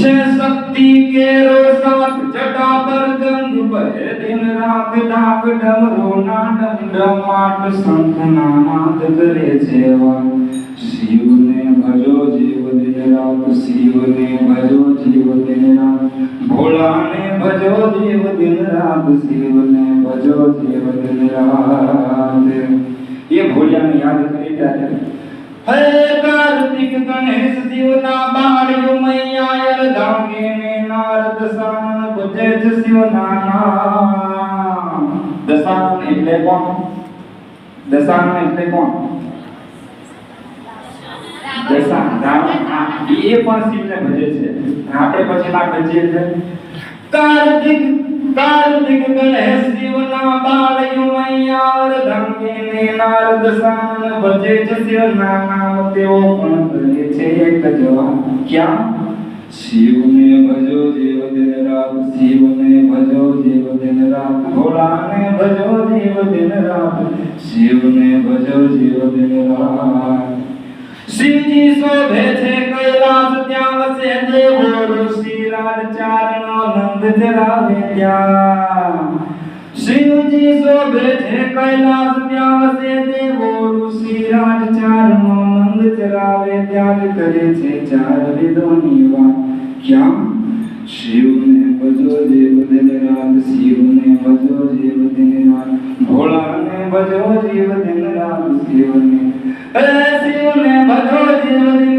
छह शक्ति के रोशन जटा पर गंग बहे दिन रात डाक डमरो ना डमडमाट शंख नानाद करे सेवा शिव ने भजो जीव दिन रात, शिव ने भजो जीव दिन रात। भोला ने भजो जीव दिन रात, शिव ने भजो जीव दिन रात। ये भोलिया ने याद करी जाते हरे कार्तिक गणेश देवता ना बाण मैया ધાગે ને નારદ સાન બજે જ શિવના નામ દશાનન એટલે કોણ દશાનન એટલે કોણ દશા રાવણ આ એ પણ શિવને ભજે છે આપણે પછી ના ભજીએ છે કાર્તિક કાર્તિક ગણેશ શિવના બાળ્યો મૈયા યર ધાગે ને નારદ સાન ભજે જ શિવના નામ તેઓ પણ કરે છે એક જવાન ક્યાં शिव ने भजो देव दिन रात शिव ने भजो देव दिन रात भोला ने भजो देव दिन रात शिव ने भजो देव दिन रात शिव जी शोभे छे कैलाश त्याग से देवो ऋषि राज चारण नंद जरावे त्याग। शिव जी शोभे छे कैलाश त्याग से देवो ऋषि राज चारण जलावे प्यार करे छे चार विदोनी वा। क्या शिव ने बजो जीव दिन रात शिव ने बजो जीव दिन रात। भोला ने बजो जीव दिन रात शिव ने शिव ने बजो जीव दिन